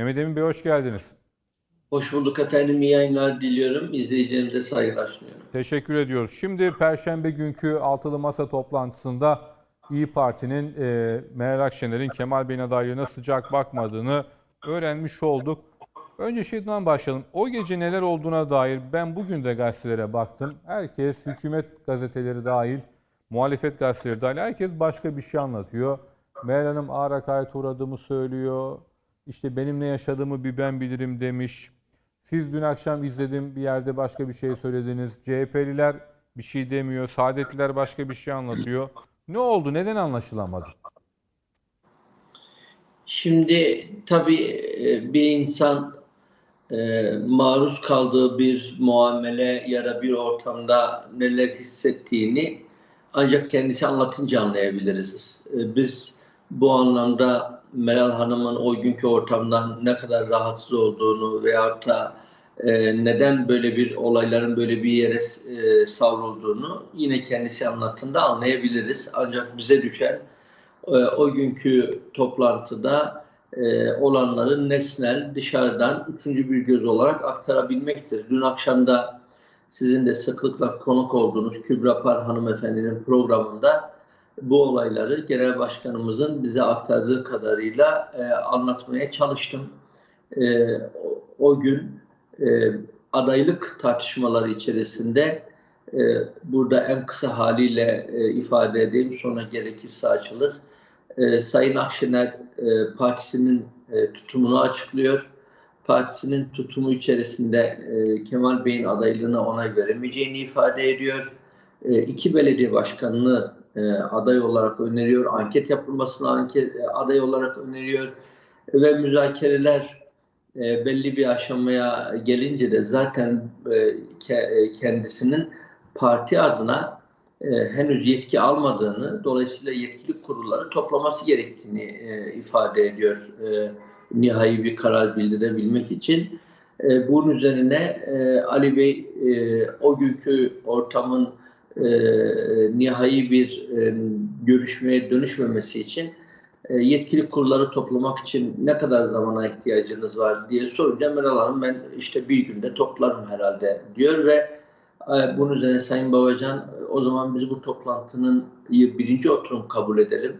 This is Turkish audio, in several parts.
Mehmet Emin Bey hoş geldiniz. Hoş bulduk efendim. İyi yayınlar diliyorum. İzleyicilerimize saygılar sunuyorum. Teşekkür ediyoruz. Şimdi Perşembe günkü altılı masa toplantısında İyi Parti'nin e, Meral Akşener'in Kemal Bey'in adaylığına sıcak bakmadığını öğrenmiş olduk. Önce şeyden başlayalım. O gece neler olduğuna dair ben bugün de gazetelere baktım. Herkes, hükümet gazeteleri dahil, muhalefet gazeteleri dahil herkes başka bir şey anlatıyor. Meral Hanım ağır hakaret uğradığımı söylüyor. İşte benim ne yaşadığımı bir ben bilirim demiş. Siz dün akşam izledim bir yerde başka bir şey söylediniz. CHP'liler bir şey demiyor. Saadetliler başka bir şey anlatıyor. Ne oldu? Neden anlaşılamadı? Şimdi tabii e, bir insan e, maruz kaldığı bir muamele ya da bir ortamda neler hissettiğini ancak kendisi anlatınca anlayabiliriz. E, biz bu anlamda Meral Hanım'ın o günkü ortamdan ne kadar rahatsız olduğunu veyahut da e, neden böyle bir olayların böyle bir yere e, savrulduğunu yine kendisi anlattığında anlayabiliriz. Ancak bize düşen e, o günkü toplantıda e, olanları nesnel dışarıdan üçüncü bir göz olarak aktarabilmektir. Dün akşam da sizin de sıklıkla konuk olduğunuz Kübra Par hanımefendinin programında bu olayları genel başkanımızın bize aktardığı kadarıyla e, anlatmaya çalıştım. E, o, o gün e, adaylık tartışmaları içerisinde e, burada en kısa haliyle e, ifade edeyim sonra gerekirse açılır. E, Sayın Akşener e, partisinin e, tutumunu açıklıyor. Partisinin tutumu içerisinde e, Kemal Bey'in adaylığına onay veremeyeceğini ifade ediyor. E, iki belediye başkanını e, aday olarak öneriyor. Anket yapılmasını anket, e, aday olarak öneriyor. Ve müzakereler e, belli bir aşamaya gelince de zaten e, ke, e, kendisinin parti adına e, henüz yetki almadığını, dolayısıyla yetkili kurulları toplaması gerektiğini e, ifade ediyor e, nihai bir karar bildirebilmek için. E, bunun üzerine e, Ali Bey e, o günkü ortamın e, nihai bir e, görüşmeye dönüşmemesi için e, yetkili kurulları toplamak için ne kadar zamana ihtiyacınız var diye sorunca Meral Hanım ben işte bir günde toplarım herhalde diyor ve e, bunun üzerine Sayın Babacan o zaman biz bu toplantının birinci oturum kabul edelim.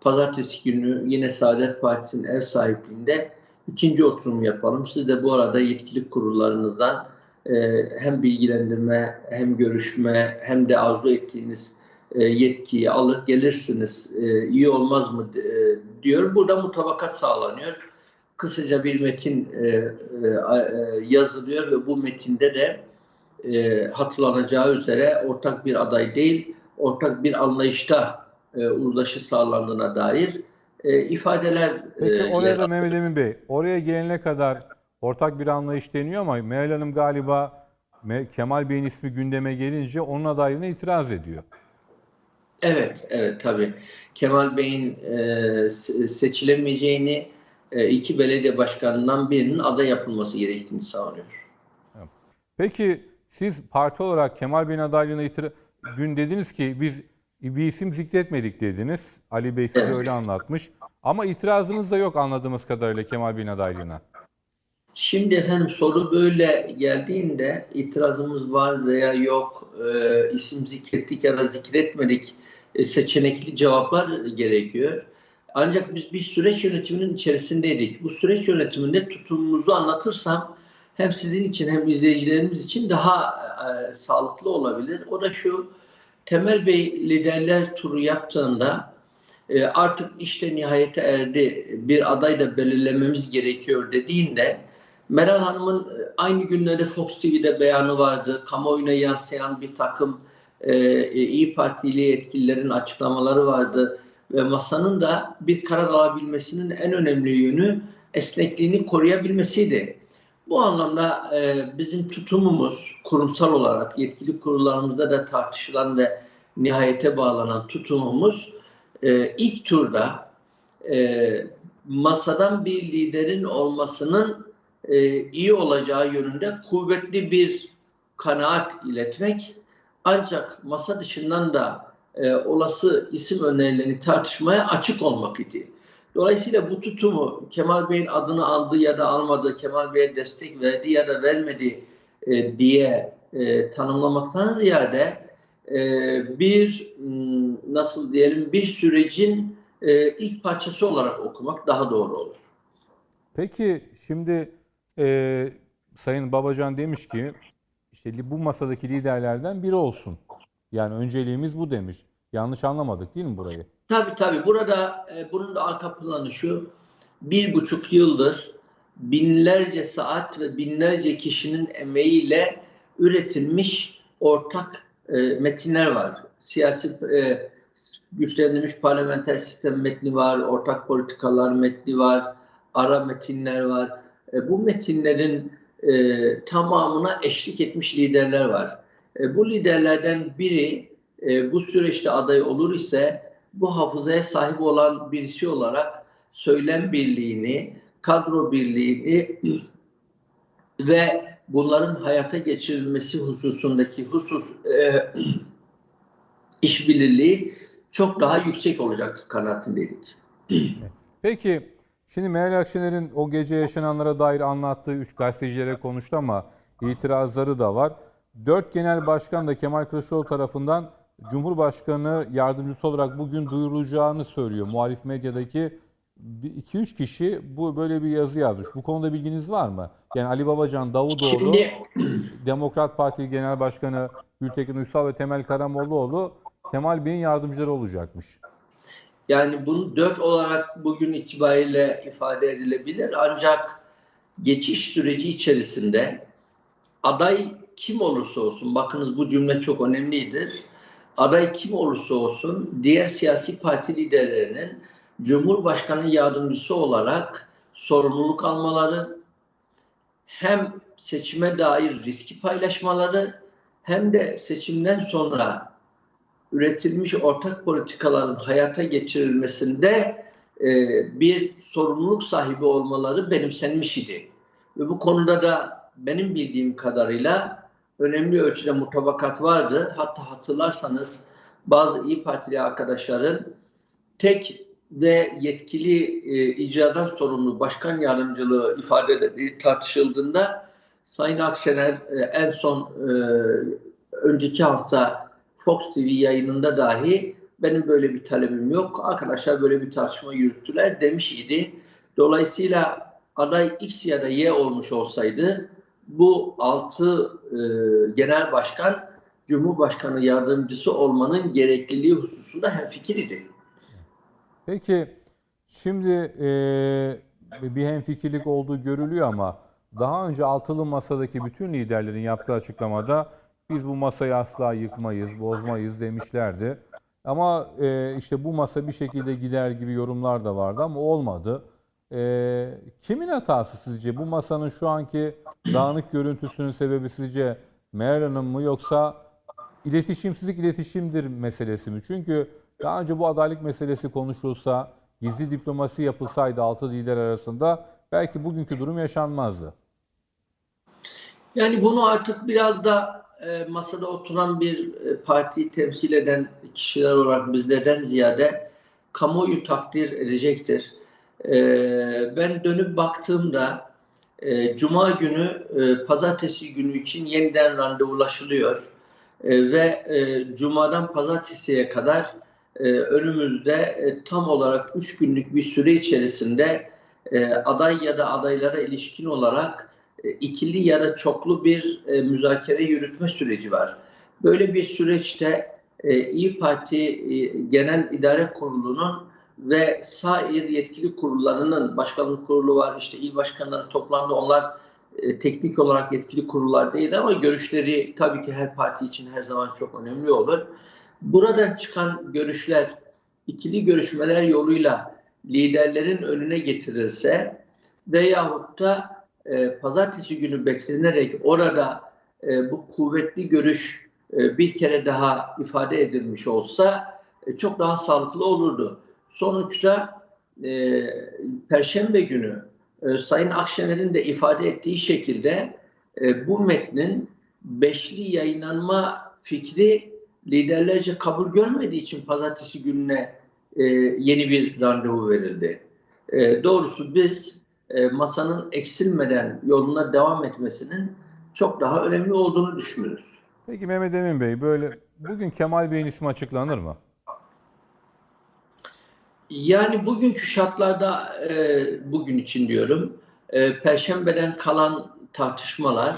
Pazartesi günü yine Saadet Partisi'nin ev sahipliğinde ikinci oturum yapalım. Siz de bu arada yetkili kurullarınızdan e, hem bilgilendirme hem görüşme hem de arzu ettiğiniz e, yetkiyi alır gelirsiniz e, iyi olmaz mı e, diyor. Burada mutabakat sağlanıyor. Kısaca bir metin e, yazılıyor ve bu metinde de e, hatırlanacağı üzere ortak bir aday değil, ortak bir anlayışta e, uzlaşı sağlandığına dair e, ifadeler Peki oraya da Mehmet Emin Bey, oraya gelene kadar ortak bir anlayış deniyor ama Meral Hanım galiba Kemal Bey'in ismi gündeme gelince onun adaylığına itiraz ediyor. Evet, evet tabii. Kemal Bey'in e, se- seçilemeyeceğini e, iki belediye başkanından birinin aday yapılması gerektiğini savunuyor. Peki siz parti olarak Kemal Bey'in adaylığına itiraz... Dün dediniz ki biz bir isim zikretmedik dediniz. Ali Bey size Evet. öyle anlatmış. Ama itirazınız da yok anladığımız kadarıyla Kemal Bey'in adaylığına. Şimdi efendim soru böyle geldiğinde itirazımız var veya yok, e, isim zikrettik ya da zikretmedik e, seçenekli cevaplar gerekiyor. Ancak biz bir süreç yönetiminin içerisindeydik. Bu süreç yönetiminde tutumumuzu anlatırsam hem sizin için hem izleyicilerimiz için daha e, sağlıklı olabilir. O da şu, Temel Bey liderler turu yaptığında e, artık işte nihayete erdi, bir aday da belirlememiz gerekiyor dediğinde Meral Hanım'ın e, aynı günlerde Fox TV'de beyanı vardı. Kamuoyuna yansıyan bir takım e, e, İyi Partili yetkililerin açıklamaları vardı. Ve masanın da bir karar alabilmesinin en önemli yönü esnekliğini koruyabilmesiydi. Bu anlamda e, bizim tutumumuz kurumsal olarak yetkili kurullarımızda da tartışılan ve nihayete bağlanan tutumumuz e, ilk turda e, masadan bir liderin olmasının e, iyi olacağı yönünde kuvvetli bir kanaat iletmek ancak masa dışından da e, olası isim önerilerini tartışmaya açık olmak idi. Dolayısıyla bu tutumu Kemal Bey'in adını aldı ya da almadı, Kemal Bey'e destek verdi ya da vermedi e, diye e, tanımlamaktan ziyade e, bir nasıl diyelim bir sürecin e, ilk parçası olarak okumak daha doğru olur. Peki şimdi e, Sayın Babacan demiş ki işte bu masadaki liderlerden biri olsun. Yani önceliğimiz bu demiş. Yanlış anlamadık değil mi burayı? Tabii tabii. Burada e, bunun da arka planı şu. Bir buçuk yıldır binlerce saat ve binlerce kişinin emeğiyle üretilmiş ortak e, metinler var. Siyasi e, güçlendirilmiş parlamenter sistem metni var, ortak politikalar metni var, ara metinler var. E, bu metinlerin e, tamamına eşlik etmiş liderler var. E, bu liderlerden biri e, bu süreçte aday olur ise bu hafızaya sahip olan birisi olarak söylem birliğini, kadro birliğini ve bunların hayata geçirilmesi hususundaki husus e, işbirliği çok daha yüksek olacaktır kanaatindeydik. Peki şimdi Meral Akşener'in o gece yaşananlara dair anlattığı üç gazetecilere konuştu ama itirazları da var. Dört genel başkan da Kemal Kılıçdaroğlu tarafından Cumhurbaşkanı yardımcısı olarak bugün duyurulacağını söylüyor. Muhalif medyadaki 2-3 kişi bu böyle bir yazı yazmış. Bu konuda bilginiz var mı? Yani Ali Babacan, Davutoğlu, Şimdi Demokrat Parti Genel Başkanı Gültekin Uysal ve Temel Karamollaoğlu Kemal Bey'in yardımcıları olacakmış. Yani bunu dört olarak bugün itibariyle ifade edilebilir. Ancak geçiş süreci içerisinde aday kim olursa olsun, bakınız bu cümle çok önemlidir. Aday kim olursa olsun diğer siyasi parti liderlerinin Cumhurbaşkanı yardımcısı olarak sorumluluk almaları, hem seçime dair riski paylaşmaları hem de seçimden sonra üretilmiş ortak politikaların hayata geçirilmesinde e, bir sorumluluk sahibi olmaları benimsenmiş idi. Ve bu konuda da benim bildiğim kadarıyla önemli ölçüde mutabakat vardı. Hatta hatırlarsanız bazı İyi Partili arkadaşların tek ve yetkili e, icradan sorumlu başkan yardımcılığı ifade edildiği tartışıldığında Sayın Akşener e, en son e, önceki hafta Fox TV yayınında dahi benim böyle bir talebim yok. Arkadaşlar böyle bir tartışma yürüttüler demiş idi. Dolayısıyla aday X ya da Y olmuş olsaydı bu altı e, genel başkan Cumhurbaşkanı yardımcısı olmanın gerekliliği hususunda hemfikir idi. Peki şimdi eee, bir hemfikirlik olduğu görülüyor ama daha önce altılı masadaki bütün liderlerin yaptığı açıklamada biz bu masayı asla yıkmayız, bozmayız demişlerdi. Ama eee, işte bu masa bir şekilde gider gibi yorumlar da vardı ama olmadı. Eee, kimin hatası sizce? Bu masanın şu anki dağınık görüntüsünün sebebi sizce Meral Hanım mı yoksa iletişimsizlik iletişimdir meselesi mi? Çünkü daha önce bu adaylık meselesi konuşulsa, gizli diplomasi yapılsaydı altı lider arasında belki bugünkü durum yaşanmazdı. Yani bunu artık biraz da e, masada oturan bir e, partiyi temsil eden kişiler olarak bizlerden ziyade kamuoyu takdir edecektir. E, ben dönüp baktığımda e, Cuma günü, Pazartesi günü için yeniden randevulaşılıyor. E, ve Cuma'dan Pazartesi'ye kadar önümüzde tam olarak 3 günlük bir süre içerisinde aday ya da adaylara ilişkin olarak ikili ya da çoklu bir e, müzakere yürütme süreci var. Böyle bir süreçte e, İyi Parti e, Genel İdare Kurulu'nun ve sair yetkili kurullarının başkanlık kurulu var, işte il başkanları toplandı. Onlar e, teknik olarak yetkili kurullar değil ama görüşleri tabii ki her parti için her zaman çok önemli olur. Buradan çıkan görüşler ikili görüşmeler yoluyla liderlerin önüne getirilse veyahut da e, pazartesi günü beklenerek orada e, bu kuvvetli görüş e, bir kere daha ifade edilmiş olsa e, çok daha sağlıklı olurdu. Sonuçta e, Perşembe günü e, Sayın Akşener'in de ifade ettiği şekilde e, bu metnin beşli yayınlanma fikri liderlerce kabul görmediği için pazartesi gününe e, yeni bir randevu verildi. E, doğrusu biz e, masanın eksilmeden yoluna devam etmesinin çok daha önemli olduğunu düşünüyoruz. Peki Mehmet Emin Bey böyle bugün Kemal Bey'in ismi açıklanır mı? Yani bugünkü şartlarda e, bugün için diyorum e, Perşembeden kalan tartışmalar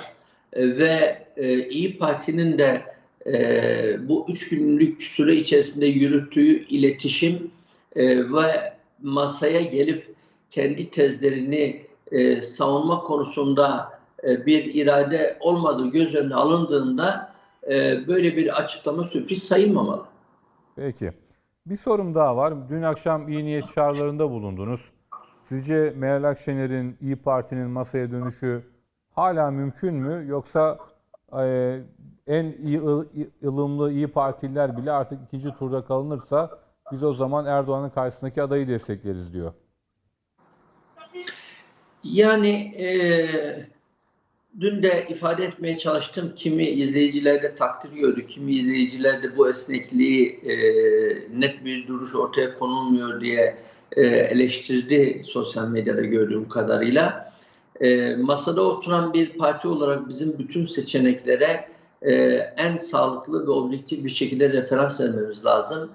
e, ve e, İyi Parti'nin de e, bu üç günlük süre içerisinde yürüttüğü iletişim e, ve masaya gelip kendi tezlerini e, savunma konusunda e, bir irade olmadığı göz önüne alındığında e, böyle bir açıklama sürpriz sayılmamalı. Peki. Bir sorum daha var. Dün akşam iyi niyet çağrılarında bulundunuz. Sizce Meral Akşener'in İyi Parti'nin masaya dönüşü hala mümkün mü? Yoksa e, en iyi, ıl- ılımlı İyi Partililer bile artık ikinci turda kalınırsa biz o zaman Erdoğan'ın karşısındaki adayı destekleriz diyor. Yani eee, dün de ifade etmeye çalıştım. Kimi izleyiciler de takdir gördü, kimi izleyiciler de bu esnekliği eee, net bir duruş ortaya konulmuyor diye eee, eleştirdi sosyal medyada gördüğüm kadarıyla. Eee, masada oturan bir parti olarak bizim bütün seçeneklere eee, en sağlıklı ve objektif bir şekilde referans vermemiz lazım.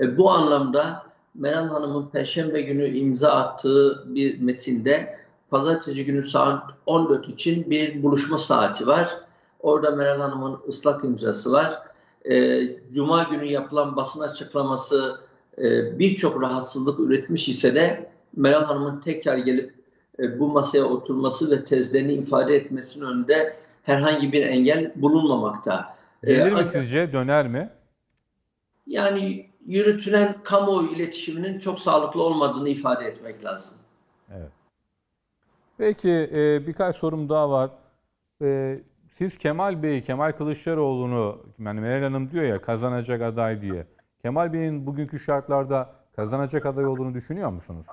E, bu anlamda Meral Hanım'ın Perşembe günü imza attığı bir metinde Pazartesi günü saat 14 için bir buluşma saati var. Orada Meral Hanım'ın ıslak imzası var. Ee, Cuma günü yapılan basın açıklaması e, birçok rahatsızlık üretmiş ise de Meral Hanım'ın tekrar gelip e, bu masaya oturması ve tezlerini ifade etmesinin önünde herhangi bir engel bulunmamakta. Ee, Gelir mi ancak- sizce? Döner mi? Yani yürütülen kamuoyu iletişiminin çok sağlıklı olmadığını ifade etmek lazım. Evet. Peki e, birkaç sorum daha var. E, siz Kemal Bey, Kemal Kılıçdaroğlu'nu, yani Meral Hanım diyor ya kazanacak aday diye. Kemal Bey'in bugünkü şartlarda kazanacak aday olduğunu düşünüyor musunuz?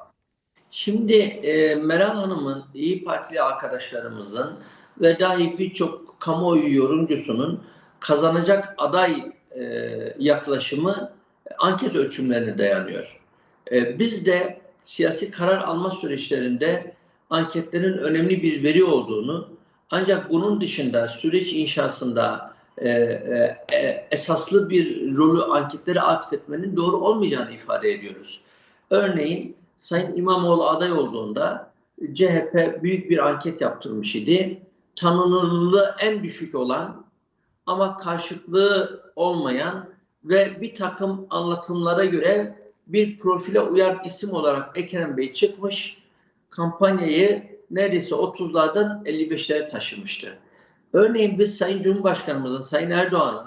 Şimdi e, Meral Hanım'ın, İyi Partili arkadaşlarımızın ve dahi birçok kamuoyu yorumcusunun kazanacak aday e, yaklaşımı anket ölçümlerine dayanıyor. E, biz de siyasi karar alma süreçlerinde anketlerin önemli bir veri olduğunu ancak bunun dışında süreç inşasında e, e, e, esaslı bir rolü anketlere atfetmenin doğru olmayacağını ifade ediyoruz. Örneğin Sayın İmamoğlu aday olduğunda CHP büyük bir anket yaptırmış idi. Tanınırlığı en düşük olan ama karşıtlığı olmayan ve bir takım anlatımlara göre bir profile uyan isim olarak Ekrem Bey çıkmış. Kampanyayı neredeyse 30'lardan 55'lere taşımıştı. Örneğin biz Sayın Cumhurbaşkanımızın, Sayın Erdoğan'ın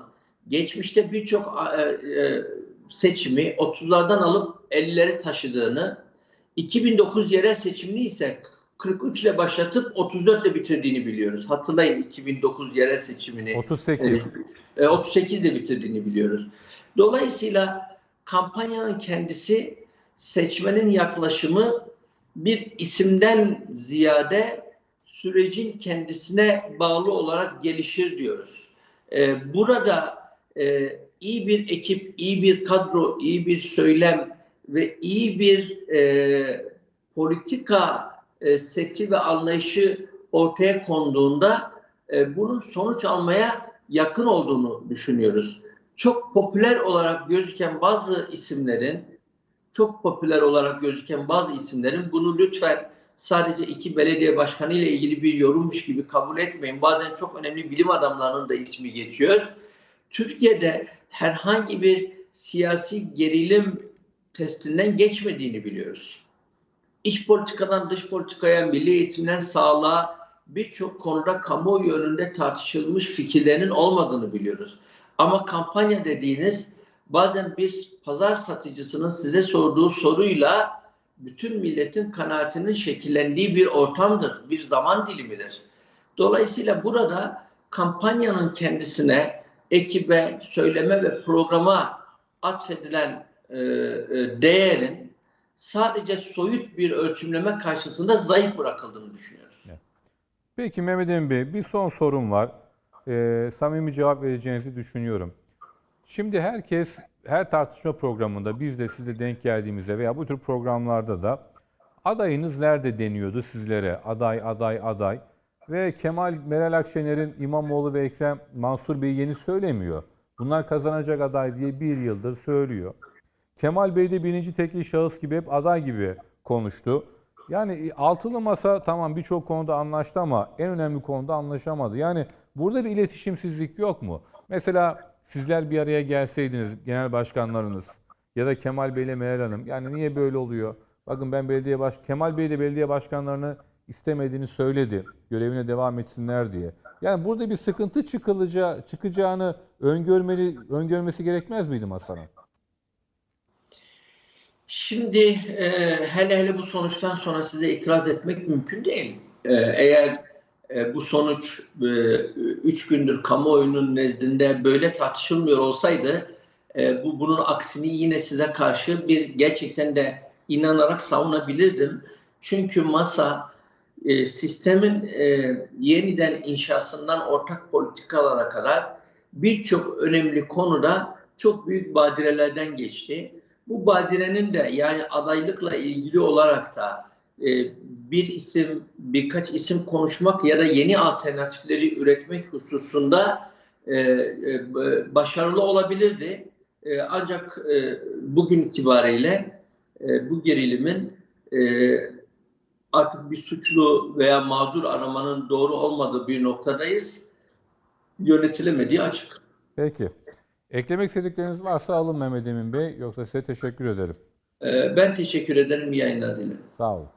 geçmişte birçok e, e, seçimi 30'lardan alıp 50'lere taşıdığını 2009 yerel seçimini ise 43 ile başlatıp 34 ile bitirdiğini biliyoruz. Hatırlayın 2009 yerel seçimini. 38. E, 38 ile bitirdiğini biliyoruz. Dolayısıyla kampanyanın kendisi seçmenin yaklaşımı bir isimden ziyade sürecin kendisine bağlı olarak gelişir diyoruz. E, burada e, iyi bir ekip, iyi bir kadro, iyi bir söylem ve iyi bir e, politika e, seti ve anlayışı ortaya konduğunda e, bunun sonuç almaya yakın olduğunu düşünüyoruz. Çok popüler olarak gözüken bazı isimlerin çok popüler olarak gözüken bazı isimlerin bunu lütfen sadece iki belediye başkanı ile ilgili bir yorummuş gibi kabul etmeyin. Bazen çok önemli bilim adamlarının da ismi geçiyor. Türkiye'de herhangi bir siyasi gerilim testinden geçmediğini biliyoruz. İç politikadan dış politikaya, milli eğitimden sağlığa birçok konuda kamuoyu önünde tartışılmış fikirlerinin olmadığını biliyoruz. Ama kampanya dediğiniz bazen bir pazar satıcısının size sorduğu soruyla bütün milletin kanaatinin şekillendiği bir ortamdır, bir zaman dilimidir. Dolayısıyla burada kampanyanın kendisine, ekibe, söyleme ve programa atfedilen e, e, değerin sadece soyut bir ölçümleme karşısında zayıf bırakıldığını düşünüyoruz. Peki Mehmet Emin Bey bir son sorum var. Ee, samimi cevap vereceğinizi düşünüyorum. Şimdi herkes her tartışma programında biz de size denk geldiğimizde veya bu tür programlarda da adayınız nerede deniyordu sizlere? Aday, aday, aday. Ve Kemal Meral Akşener'in İmamoğlu ve Ekrem Mansur Bey yeni söylemiyor. Bunlar kazanacak aday diye bir yıldır söylüyor. Kemal Bey de birinci tekli şahıs gibi hep aday gibi konuştu. Yani altılı masa tamam birçok konuda anlaştı ama en önemli konuda anlaşamadı. Yani burada bir iletişimsizlik yok mu? Mesela sizler bir araya gelseydiniz genel başkanlarınız ya da Kemal Bey ile Meral Hanım yani niye böyle oluyor? Bakın ben belediye baş Kemal Bey de belediye başkanlarını istemediğini söyledi. Görevine devam etsinler diye. Yani burada bir sıkıntı çıkılacağı, çıkacağını öngörmeli, öngörmesi gerekmez miydi masanın? Şimdi e, hele hele bu sonuçtan sonra size itiraz etmek mümkün değil. E, eğer e, bu sonuç e, üç gündür kamuoyunun nezdinde böyle tartışılmıyor olsaydı e, bu bunun aksini yine size karşı bir gerçekten de inanarak savunabilirdim. Çünkü masa e, sistemin e, yeniden inşasından ortak politikalara kadar birçok önemli konuda çok büyük badirelerden geçti. Bu badirenin de yani adaylıkla ilgili olarak da e, bir isim, birkaç isim konuşmak ya da yeni alternatifleri üretmek hususunda e, e, başarılı olabilirdi. E, ancak e, bugün itibariyle e, bu gerilimin e, artık bir suçlu veya mağdur aramanın doğru olmadığı bir noktadayız. Yönetilemediği açık. Peki. Eklemek istedikleriniz varsa alın Mehmet Emin Bey. Yoksa size teşekkür ederim. E, ben teşekkür ederim. İyi yayınlar dilerim. Sağ olun.